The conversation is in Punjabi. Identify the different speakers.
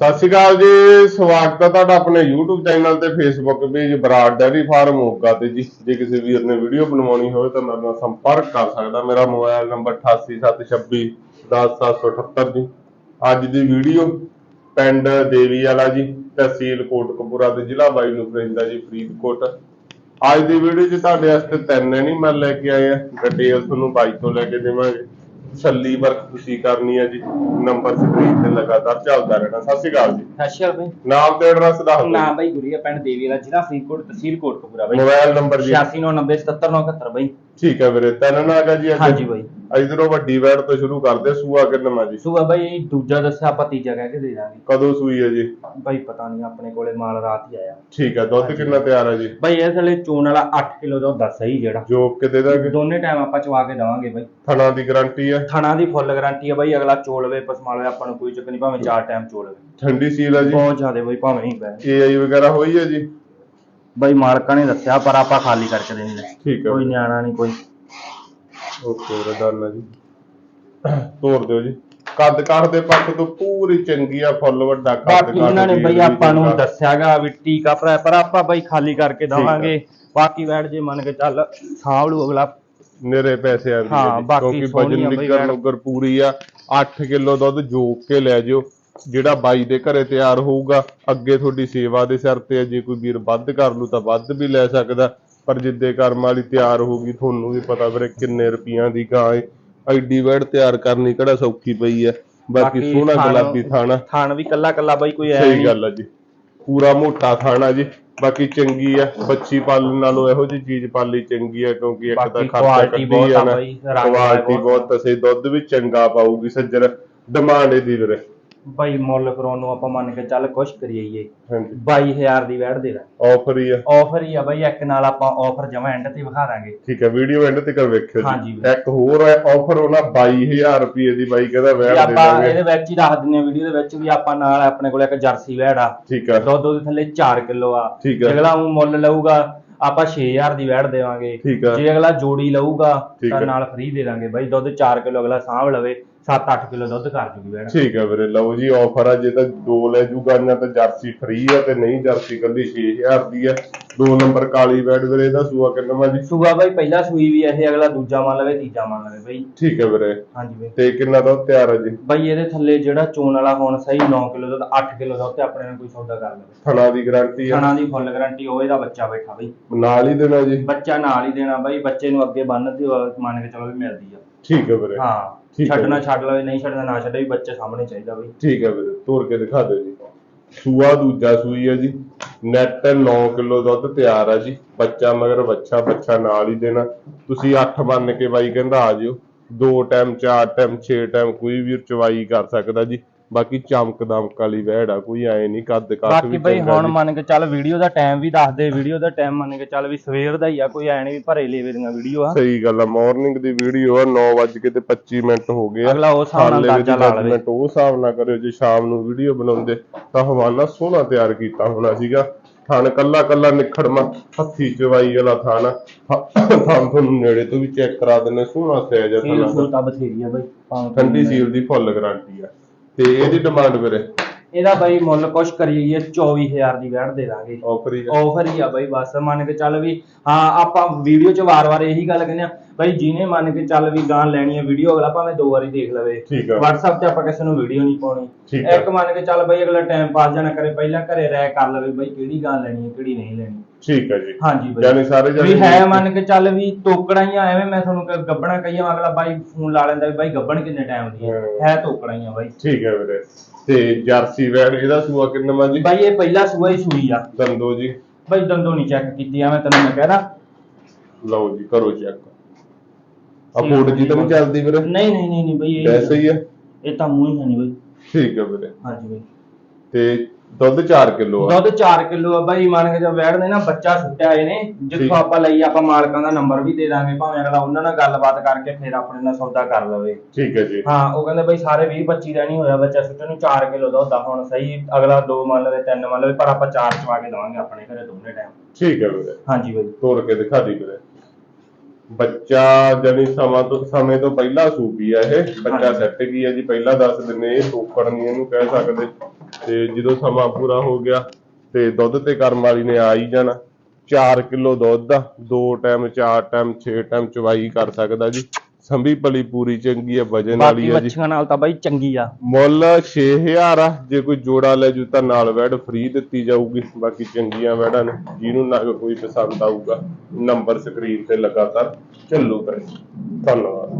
Speaker 1: ਸਤਿ ਸ਼੍ਰੀ ਅਕਾਲ ਜੀ, ਸਵਾਗਤ ਹੈ ਤੁਹਾਡਾ ਆਪਣੇ YouTube ਚੈਨਲ ਤੇ Facebook page Brar dairy farm Moga ਤੇ। ਜੀ ਜੇ ਕਿਸੇ ਵੀਰ ਨੇ ਵੀਡੀਓ ਬਣਵਾਉਣੀ ਹੋਵੇ ਤਾਂ ਮੇਰੇ ਨਾਲ ਸੰਪਰਕ ਕਰ ਸਕਦਾ। ਮੇਰਾ ਮੋਬਾਈਲ ਨੰਬਰ 8876 10778 ਜੀ। ਅੱਜ ਦੀ ਵੀਡੀਓ ਪਿੰਡ ਦੇਵੀ ਵਾਲਾ ਜੀ, ਤਹਿਸੀਲ ਕੋਟਕਪੂਰਾ ਤੇ ਜ਼ਿਲ੍ਹਾ ਬਾਈ ਨੂੰ ਪੈਂਦਾ ਜੀ, ਫਰੀਦਕੋਟ। ਅੱਜ ਦੀ ਵੀਡੀਓ 'ਚ ਤੁਹਾਡੇ ਵਾਸਤੇ ਤਿੰਨ ਨਹੀਂ ਮੈਂ ਲੈ ਕੇ ਆਏ ਆ। ਡਿਟੇਲ ਤੁਹਾਨੂੰ ਬਾਈ ਤੋਂ ਲੈ ਕੇ ਦੇਵਾਂਗੇ। ਛੱਲੀ ਵਰਕ ਤੁਸੀਂ ਕਰਨੀ ਹੈ ਜੀ। ਨੰਬਰ ਸਕਰੀਨ ਤੇ ਲਗਾਤਾਰ ਚੱਲਦਾ ਰਹਿਣਾ। ਸਤਿ ਸ਼੍ਰੀ ਅਕਾਲ ਜੀ।
Speaker 2: ਸਤਿ ਸ਼੍ਰੀ ਅਕਾਲ ਬਈ।
Speaker 1: ਨਾਮ ਤੇ ਐਡਰੈਸ ਦੱਸ ਦਿਓ।
Speaker 2: ਨਾਮ ਬਈ ਗੁਰੀਆ ਪਿੰਡ ਦੇਵੀ ਵਾਲਾ ਜ਼ਿਲ੍ਹਾ ਫਰੀਦਕੋਟ ਤਹਿਸੀਲ ਕੋਟਕਪੂਰਾ ਬਈ।
Speaker 1: ਮੋਬਾਈਲ ਨੰਬਰ ਜੀ।
Speaker 2: 8690777971 ਬਈ।
Speaker 1: ਠੀਕ ਹੈ ਵੀਰੇ ਤਿੰਨ ਨਾ ਹੈਗਾ ਜੀ ਅੱਜ।
Speaker 2: ਹਾਂਜੀ ਬਈ।
Speaker 1: ਇਧਰੋਂ ਵੱਡੀ ਵੈੜ ਤੋਂ ਸ਼ੁਰੂ ਕਰਦੇ ਸੂਆ ਕਿੰਨਾ ਜੀ?
Speaker 2: ਸੂਆ ਬਈ ਦੂਜਾ ਦੱਸਿਆ ਆਪਾਂ ਤੀਜਾ ਕਹਿ ਕੇ ਦੇ ਦਾਂਗੇ।
Speaker 1: ਕਦੋਂ ਸੂਈ ਹੈ ਜੀ?
Speaker 2: ਬਈ ਪਤਾ ਨਹੀਂ ਆਪਣੇ ਕੋਲੇ ਮਾਲ ਰਾਤ ਹੀ ਆਇਆ।
Speaker 1: ਠੀਕ ਹੈ ਦੁੱਧ ਕਿੰਨਾ ਤਿਆਰ ਹੈ ਜੀ?
Speaker 2: ਬਈ ਇਸ ਵੇਲੇ ਚੋਣ ਵਾਲਾ 8 ਕਿਲੋ ਦਾ ਦੱਸ ਸਹੀ ਜਿਹੜਾ।
Speaker 1: ਜੋ ਕਿ ਦੇ ਦਾਂਗੇ।
Speaker 2: ਦੋਨੇ ਟਾਈਮ ਆਪਾਂ ਚਵਾ ਕੇ ਦਵਾਂਗੇ ਬਈ।
Speaker 1: ਥਣਾ ਦੀ ਗਾਰੰਟੀ ਹੈ।
Speaker 2: ਥਣਾ ਦੀ ਫੁੱਲ ਗਾਰੰਟੀ ਹੈ ਬਈ ਅਗਲਾ ਚੋਲਵੇ ਪਸਮਾਲਵੇ ਆਪਾਂ ਨੂੰ ਕੋਈ ਚੱਕਰ ਨਹੀਂ ਭਾਵੇਂ ਚਾਰ ਟਾਈਮ ਚੋਲਵੇ
Speaker 1: ਠੰਡੀ ਸੀਲ ਹੈ ਜੀ।
Speaker 2: ਬਹੁਤ ਜ਼ਿਆਦਾ ਬਈ ਭਾਵੇਂ ਨਹੀਂ ਪੈ
Speaker 1: ਏਆਈ ਵਗੈਰਾ ਹੋਈ ਹੈ ਜੀ?
Speaker 2: ਬਈ ਮਾਲਕਾਂ ਨੇ ਦੱਸਿਆ ਪਰ ਆਪਾਂ ਖਾਲੀ ਕਰਕੇ ਦੇਣੀ ਹੈ।
Speaker 1: ਠੀਕ ਹੈ।
Speaker 2: ਕੋਈ ਨਿਆਣਾ ਨਹੀਂ ਕੋਈ।
Speaker 1: ਓਕੇ ਹੈ ਜੀ। ਤੋੜ ਦਿਓ ਜੀ। ਕੱਦ ਕਾਠ ਦੇ ਪੱਖ ਤੋਂ ਪੂਰੀ ਚੰਗੀ ਆ ਫੁੱਲ ਵੱਡਾ ਕੱਦ
Speaker 2: ਬਾਕੀ ਇਹਨਾਂ ਨੇ ਬਈ ਆਪਾਂ ਨੂੰ। ਦੱਸਿਆਗਾ ਵੀ ਟੀਕਾ ਭਰਾ ਪਰ ਆਪਾਂ ਬਈ ਖਾਲੀ ਕਰਕੇ ਦਵਾਂਗੇ। ਬਾਕੀ ਬੈਠ ਜੇ ਮੰਨ ਕੇ ਚੱਲ ਸਾਂਭ ਲੂ ਅਗਲਾ।
Speaker 1: ਨਿਰੇ ਪੈਸੇ ਆਉਂਦੇ
Speaker 2: ਹਾਂ, ਬਾਕੀ
Speaker 1: ਕਿਉਂਕਿ ਵਜਨ
Speaker 2: ਵੈੜ।
Speaker 1: ਨੁੱਗਰ ਪੂਰੀ ਆ। 8 ਕਿਲੋ ਦੁੱਧ ਜੋਕ ਕੇ ਲੈ ਜਿਓ। ਜਿਹੜਾ ਬਾਈ ਦੇ ਘਰੇ ਤਿਆਰ ਹੋਊਗਾ ਅੱਗੇ ਤੁਹਾਡੀ ਸੇਵਾ ਦੇ ਸਿਰ ਤੇ ਆ, ਜੇ ਕੋਈ ਵੀਰ ਵੱਧ ਕਰ ਲੂ ਤਾਂ ਵੱਧ ਵੀ ਲੈ ਸਕਦਾ। ਪਰ ਜਿੱਦੇ ਕਰਮ ਵਾਲੀ ਤਿਆਰ ਹੋਊਗੀ ਤੁਹਾਨੂੰ ਵੀ ਪਤਾ ਵੀਰੇ ਕਿੰਨੇ ਰੁਪਈਆਂ ਦੀ ਗਾਂ ਏ। ਐਡੀ ਵੈੜ ਤਿਆਰ ਕਰਨੀ ਕਿਹੜਾ ਸੌਖੀ ਪਈ ਆ ਬਾਕੀ ਸੋਹਣਾ
Speaker 2: ਥਣ-
Speaker 1: ਗੁਲਾਬੀ ਥਾਣਾ।
Speaker 2: ਥਣ ਵੀ ਕੱਲਾ ਕੱਲਾ ਬਈ ਕੋਈ ਐ
Speaker 1: ਸਹੀ ਗੱਲ ਆ ਜੀ। ਪੂਰਾ ਮੋਟਾ ਖਾਣਾ ਜੀ। ਬਾਕੀ ਚੰਗੀ ਆ ਬੱਚੀ ਪਾਲਣ ਨਾਲੋਂ ਇਹੋ ਜਿਹੀ ਚੀਜ਼ ਪਾਲੀ ਚੰਗੀ ਆ ਕਿਉਂਕਿ ਇੱਕ ਤਾਂ ਖਰਚਾ ਕੱਢੀ
Speaker 2: ਬਹੁਤ
Speaker 1: ਆ ਨਾ ਕੁਆਲਿਟੀ
Speaker 2: ਬਹੁਤ।
Speaker 1: ਬਹੁਤ ਤਸੇ ਦੁੱਧ ਵੀ ਚੰਗਾ ਪਾਊਗੀ ਸੱਜਣ। ਡਿਮਾਂਡ ਇਹਦੀ ਵੀਰੇ।
Speaker 2: ਬਈ ਮੁੱਲ ਕਰਾਉਣ ਨੂੰ ਆਪਾਂ ਮੰਨ ਕੇ ਚੱਲ ਕੁਛ ਕਰੀਏ
Speaker 1: ਹਾਂਜੀ।
Speaker 2: 22000 ਦੀ ਵੈਟ ਦੇ ਦਾਂ
Speaker 1: ਆਫਰ ਹੀ ਆ।
Speaker 2: ਆਫਰ ਹੀ ਆ ਬਈ ਇੱਕ ਨਾਲ ਆਪਾਂ ਆਫਰ ਜਮਾ ਐਂਡ ਤੇ ਵਿਖਾ ਦਾਂਗੇ।
Speaker 1: ਠੀਕ ਹੈ ਵੀਡੀਓ ਐਂਡ ਤੱਕ ਵੇਖਿਓ
Speaker 2: ਹਾਂਜੀ
Speaker 1: ਜੀ। ਇੱਕ ਹੋਰ ਹੈ ਆਫਰ ਉਹਨਾਂ 22000 ਰੁਪਏ ਦੀ ਬਾਈ ਕਹਿੰਦਾ ਵੈਟ ਦੇ
Speaker 2: ਆਪਾਂ
Speaker 1: ਦਾਂਗੇ।
Speaker 2: ਇਹਦੇ ਵਿੱਚ ਹੀ ਦੱਸ ਦਿੰਨੇ ਆ ਵੀਡੀਓ ਦੇ ਵਿੱਚ ਵੀ ਆਪਾਂ ਨਾਲ ਆਪਣੇ ਕੋਲ ਇੱਕ ਜਰਸੀ ਵੈੜ ਆ।
Speaker 1: ਠੀਕ ਹੈ
Speaker 2: ਦੁੱਧ ਉਹਦੇ ਥੱਲੇ 4 ਕਿਲੋ ਆ।
Speaker 1: ਠੀਕ ਹੈ।
Speaker 2: ਅਗਲਾ ਉਹ ਮੁੱਲ ਲਊਗਾ ਆਪਾਂ 6000 ਦੀ ਵੈੜ ਦੇਵਾਂਗੇ। ਜੇ ਅਗਲਾ ਜੋੜੀ ਲਊਗਾ ਤਾਂ। ਨਾਲ ਫ੍ਰੀ ਦੇ ਦਾਂਗੇ ਬਾਈ। ਦੁੱਧ 4 ਕਿਲੋ ਅਗਲਾ ਸਾਂਭ ਲਵੇ। 7-8 ਕਿਲੋ ਦੁੱਧ ਕਰ ਜੂਗੀ ਵੈੜ
Speaker 1: ਠੀਕ ਹੈ ਵੀਰੇ ਲਓ ਜੀ ਆਫਰ ਆ ਜੇ ਤਾਂ ਦੋ ਲੈ ਜੂਗਾ ਜਾਂ ਤਾਂ ਜਰਸੀ ਫ੍ਰੀ ਆ ਤੇ ਨਹੀਂ ਜਰਸੀ ਕੱਲੀ 6000 ਦੀ ਆ। ਦੋ ਨੰਬਰ ਕਾਲੀ ਵੈਟ ਵੀਰੇ ਇਹਦਾ ਸੂਆ ਕਿੰਨਾ ਵਾ ਜੀ?
Speaker 2: ਸੂਆ ਬਾਈ ਪਹਿਲਾ ਸੂਈ ਵੀ ਇਹ ਅਗਲਾ ਦੂਜਾ ਮੰਨ ਲਵੇ ਤੀਜਾ ਮੰਨ ਲਵੇ ਬਾਈ।
Speaker 1: ਠੀਕ ਹੈ ਵੀਰੇ।
Speaker 2: ਹਾਂਜੀ ਬਾਈ।
Speaker 1: ਤੇ ਕਿੰਨਾ ਦੁੱਧ ਤਿਆਰ ਹੈ ਜੀ?
Speaker 2: ਬਾਈ ਇਹਦੇ ਥੱਲੇ ਜਿਹੜਾ ਚੋਣ ਵਾਲਾ ਹੁਣ ਸਹੀ 9 ਕਿਲੋ ਦੁੱਧ 8 ਕਿਲੋ ਦੁੱਧ ਤੇ ਆਪਣੇ ਨਾਲ ਕੋਈ ਸੌਦਾ ਕਰ ਲਵੇ।
Speaker 1: ਥਣਾ ਦੀ ਗਾਰੰਟੀ ਆ।
Speaker 2: ਖਾਣਾ ਦੀ ਫੁੱਲ ਗਾਰੰਟੀ ਉਹ ਇਹਦਾ ਬੱਚਾ ਬੈਠਾ ਬਾਈ।
Speaker 1: ਨਾਲ ਹੀ ਦੇਣਾ ਜੀ?
Speaker 2: ਬੱਚਾ ਨਾਲ ਹੀ ਦੇਣਾ ਬਾਈ ਬੱਚੇ ਨੂੰ ਅੱਗੇ ਬੰਨ ਦਿਓ ਮੰਨ ਕੇ ਚਲੋ ਵੀ ਮਿਲਦੀ ਆ।
Speaker 1: ਠੀਕ ਹੈ ਵੀਰੇ।
Speaker 2: ਹਾਂ
Speaker 1: ਠੀਕ ਹੈ
Speaker 2: ਛੱਡਣਾ ਛੱਡ ਲਵੇ ਨਹੀਂ ਛੱਡਣਾ ਨਾ ਛੱਡੇ ਵੀ ਬੱਚੇ ਸਾਹਮਣੇ ਚਾਹੀਦਾ ਬਾਈ।
Speaker 1: ਠੀਕ ਹੈ ਵੀਰੇ ਤੋੜ ਕੇ ਦਿਖਾ ਦਿਓ ਜੀ। ਸੂਆ ਦੂਜਾ ਸੂਈ ਹੈ ਜੀ। ਨੈਟ 9 ਕਿਲੋ ਦੁੱਧ ਤਿਆਰ ਆ ਜੀ। ਬੱਚਾ ਮਗਰ ਬੱਚਾ ਬੱਚਾ ਨਾਲ ਹੀ ਦੇਣਾ। ਤੁਸੀਂ 8 ਮੰਨ ਕੇ ਬਾਈ ਕਹਿੰਦਾ ਆ ਜਿਓ। ਦੋ ਟਾਈਮ ਚਾਰ ਟਾਈਮ 6 ਟਾਈਮ ਕੋਈ ਵੀ ਚਵਾਈ ਕਰ ਸਕਦਾ ਜੀ। ਬਾਕੀ ਚਮਕ ਦਮਕ ਵਾਲੀ ਵਹਿੜ ਆ ਕੋਈ ਐ ਨਹੀਂ ਕੱਦ ਕਾਠ
Speaker 2: ਬਾਕੀ
Speaker 1: ਵੀ
Speaker 2: ਬਈ
Speaker 1: ਚੰਗਾ
Speaker 2: ਹੁਣ
Speaker 1: ਜੀ।
Speaker 2: ਮੰਨ ਕੇ ਚੱਲ ਵੀਡੀਓ ਦਾ ਟਾਈਮ ਵੀ ਦੱਸ ਦੇ ਵੀਡੀਓ ਦਾ ਟਾਈਮ ਮੰਨ ਕੇ ਚੱਲ ਵੀ ਸਵੇਰ ਦਾ ਹੀ ਆ ਕੋਈ ਐ ਨੀ ਵੀ ਭਰੇ ਲੇਵੇ ਦੀਆਂ ਵੀਡੀਓ ਆ।
Speaker 1: ਸਹੀ ਗੱਲ ਆ ਮਾਰਨਿੰਗ ਦੀ ਵੀਡੀਓ ਆ 9 ਵਜੇ ਕੇ ਤੇ 25 ਮਿੰਟ ਹੋ ਗਏ ਆ।
Speaker 2: ਅਗਲਾ ਉਸ ਹਿਸਾਬ ਨਾਲ
Speaker 1: ਹਾਲੇ ਵੀ
Speaker 2: ਅੰਦਾਜ਼ਾ ਲਾ ਲਵੇ।
Speaker 1: judgment ਉਹ ਹਿਸਾਬ ਨਾਲ ਕਰਿਓ ਜੇ ਸ਼ਾਮ ਨੂੰ ਵੀਡੀਓ ਬਣਾਉਂਦੇ ਤਾਂ ਹਵਾਲਾ ਸੋਹਣਾ ਤਿਆਰ ਕੀਤਾ ਹੋਣਾ ਸੀਗਾ। ਥਣ ਕੱਲਾ ਕੱਲਾ ਨਿਖੜਮਾ ਹੱਥੀ ਚਵਾਈ ਵਾਲਾ ਥਣ ਆ। ਥਣ ਤੁਹਾਨੂੰ ਨੇੜੇ ਤੋਂ ਵੀ ਚੈੱਕ ਕਰਾ ਦਿੰਨੇ ਸੋਹਣਾ ਸਾਈਜ਼ ਆ
Speaker 2: ਸੀਲ
Speaker 1: ਥਣਾ
Speaker 2: ਸੂਲ ਤਾਂ ਬਥੇਰੀ ਆ ਬਈ ਭਾਵੇਂ
Speaker 1: ਠੰਡੀ ਸੀਲ ਦੀ ਫੁੱਲ ਗਾਰੰਟੀ ਆ। ਤੇ ਇਹਦੀ ਡਿਮਾਂਡ ਵੀਰੇ
Speaker 2: ਇਹਦਾ ਬਈ ਮੁੱਲ ਕੁਛ ਕਰੀਏ 24000 ਦੀ ਵੈਟ ਦੇ ਦਾਂਗੇ
Speaker 1: ਆਫਰ ਹੀ ਆ।
Speaker 2: ਆਫਰ ਹੀ ਆ ਬਈ ਬਸ ਮੰਨ ਕੇ ਚੱਲ ਵੀ ਹਾਂ ਆਪਾਂ ਵੀਡੀਓ 'ਚ ਵਾਰ-ਵਾਰ ਇਹੀ ਗੱਲ ਕਹਿੰਦੇ ਆ ਬਈ ਜਿਹਨੇ ਮੰਨ ਕੇ ਚੱਲ ਵੀ ਗਾਂ ਲੈਣੀ ਹੈ ਵੀਡੀਓ ਅਗਲਾ ਭਾਵੇਂ ਦੋ ਵਾਰੀ ਦੇਖ ਲਵੇ।
Speaker 1: ਠੀਕ ਆ।
Speaker 2: WhatsApp ਤੇ ਆਪਾਂ ਕਿਸੇ ਨੂੰ ਵੀਡੀਓ ਨਹੀਂ ਪਾਉਣੀ।
Speaker 1: ਠੀਕ ਆ।
Speaker 2: ਇੱਕ ਮੰਨ ਕੇ ਚੱਲ ਬਈ ਅਗਲਾ ਟਾਈਮ ਪਾਸ ਜਾਣਾ ਕਰੇ ਪਹਿਲਾਂ ਘਰੇ ਰਹਿ ਕਰ ਲਵੇ ਬਈ ਕਿਹੜੀ ਗਾਂ ਲੈਣੀ ਹੈ ਕਿਹੜੀ ਨਹੀਂ ਲੈਣੀ।
Speaker 1: ਠੀਕ ਆ ਜੀ।
Speaker 2: ਹਾਂਜੀ ਬਈ।
Speaker 1: ਯਾਨੀ ਸਾਰੇ
Speaker 2: ਵੀ
Speaker 1: ਜਾਣੇ
Speaker 2: ਹੈ ਮੰਨ ਕੇ ਚੱਲ ਵੀ ਤੋਕੜਾਂ ਹੀ ਆ, ਐਵੇਂ ਮੈਂ ਤੁਹਾਨੂੰ ਕ- ਗੱਬਣਾ ਕਹੀਆਂ ਅਗਲਾ ਬਾਈ ਫੋਨ ਲਾ ਲੈਂਦਾ ਵੀ ਬਾਈ ਗੱਬਣ ਕਿੰਨੇ ਟਾਈਮ ਦੀ ਹੈ। ਹੈ। ਤੋਕੜਾਂ ਹੀ ਆ ਬਾਈ।
Speaker 1: ਠੀਕ ਹੈ ਵੀਰੇ। ਤੇ ਜਰਸੀ ਵੈੜ ਇਹਦਾ ਸੂਆ ਕਿੰਨਾ ਵਾ ਜੀ?
Speaker 2: ਬਾਈ ਇਹ ਪਹਿਲਾ ਸੂਆ ਹੀ ਸੂਈ ਆ।
Speaker 1: ਦੰਦੋ ਜੀ।
Speaker 2: ਬਾਈ ਦੰਦੋਂ ਨਹੀਂ ਚੈੱਕ ਕੀਤੀ ਐਵੇਂ ਤੈਨੂੰ ਮੈਂ ਕਹਿਦਾ
Speaker 1: ਲਓ ਜੀ ਕਰੋ ਚੈੱਕ ਆ ਫੋਟ ਜੀ ਤਾਂ ਨਹੀਂ ਚੱਲਦੀ ਵੀਰੇ?
Speaker 2: ਨਹੀਂ ਨਹੀਂ ਨਹੀਂ ਨਹੀਂ ਬਈ ਇਹ
Speaker 1: ਵੈਸੇ ਹੀ ਆ।
Speaker 2: ਇਹ ਤਾਂ ਮੂੰਹ ਹੀ ਹੈ ਨਹੀਂ ਬਈ।
Speaker 1: ਠੀਕ ਹੈ ਵੀਰੇ।
Speaker 2: ਹਾਂਜੀ ਬਈ।
Speaker 1: ਤੇ ਦੁੱਧ 4 ਕਿਲੋ ਆ।
Speaker 2: ਦੁੱਧ 4 ਕਿਲੋ ਆ ਬਾਈ ਮੰਨ ਕੇ ਜਦ ਵੈੜ ਨੇ ਬੱਚਾ ਸੁੱਟਿਆ ਇਹਨੇ
Speaker 1: ਠੀਕ।
Speaker 2: ਜਿੱਥੋਂ ਆਪਾਂ ਲਈ ਆਪਾਂ ਮਾਲਕਾਂ ਦਾ ਨੰਬਰ ਵੀ ਦੇ ਦਾਂਗੇ ਭਾਵੇਂ ਅਗਲਾ ਉਹਨਾਂ ਨਾਲ ਗੱਲਬਾਤ ਕਰਕੇ ਫਿਰ ਆਪਣੇ ਨਾਲ ਸੌਦਾ ਕਰ ਲਵੇ।
Speaker 1: ਠੀਕ ਹੈ ਜੀ।
Speaker 2: ਹਾਂ ਉਹ ਕਹਿੰਦੇ ਬਈ ਸਾਰੇ 20 25 ਦਾ ਨਹੀਂ ਹੋਇਆ ਬੱਚਾ ਸੁੱਟਣ ਨੂੰ 4 ਕਿਲੋ ਦੁੱਧ ਆ ਹੁਣ ਸਹੀ ਅਗਲਾ 2 ਮੰਨ ਲਵੇ 3 ਮੰਨ ਲਵੇ ਪਰ ਆਪਾਂ 4 ਚਵਾ ਕੇ ਦਵਾਂਗੇ ਆਪਣੇ ਘਰੇ ਦੋਨੇ ਟਾਈਮ
Speaker 1: ਠੀਕ ਹੈ ਵੀਰੇ।
Speaker 2: ਹਾਂਜੀ ਬਈ।
Speaker 1: ਤੋੜ ਕੇ ਦਿਖਾ ਦੀ ਵੀਰੇ। ਬੱਚਾ ਜਣੀ ਸਮਾਂ ਤੋਂ ਸਮੇਂ ਤੋਂ ਪਹਿਲਾਂ ਸੂਪੀ ਆ ਇਹ। ਬੱਚਾ। ਸੈੱਟ ਕੀ ਆ ਜੀ ਪਹਿਲਾਂ ਦੱਸ ਦਿੰਨੇ ਇਹ ਤੋਕੜ ਨਹੀਂ ਇਹਨੂੰ ਕਹਿ ਸਕਦੇ। ਤੇ ਜਦੋਂ ਸਮਾਂ ਪੂਰਾ ਹੋ ਗਿਆ ਤੇ ਦੁੱਧ ਤੇ ਕਰਮ ਵਾਲੀ ਨੇ ਆ ਹੀ ਜਾਣਾ। 4 ਕਿਲੋ ਦੁੱਧ ਆ ਦੋ ਟਾਈਮ ਚਾਰ ਟਾਈਮ 6 ਟਾਈਮ ਚਵਾਈ ਕਰ ਸਕਦਾ ਜੀ। ਸੰਭੀ ਪਲੀ ਪੂਰੀ ਚੰਗੀ ਆ ਵਜਨ
Speaker 2: ਬਾਕੀ
Speaker 1: ਵਾਲੀ ਆ ਜੀ।
Speaker 2: ਬੱਚਿਆਂ ਨਾਲ ਤਾਂ ਬਾਈ ਚੰਗੀ ਆ।
Speaker 1: ਮੁੱਲ 6000 ਆ ਜੇ ਕੋਈ ਜੋੜਾ ਲੈ ਜੂ ਤਾਂ ਨਾਲ ਵੈਡ ਫ੍ਰੀ ਦਿੱਤੀ ਜਾਊਗੀ ਬਾਕੀ ਚੰਗੀਆਂ ਵੈਡਾਂ ਨੇ ਜਿਹਨੂੰ ਨਾ ਕੋਈ ਪਸੰਦ ਆਊਗਾ ਨੰਬਰ ਸਕਰੀਨ ਤੇ ਲਗਾਤਾਰ ਚੱਲੂ ਕਰੇ ਧੰਨਵਾਦ।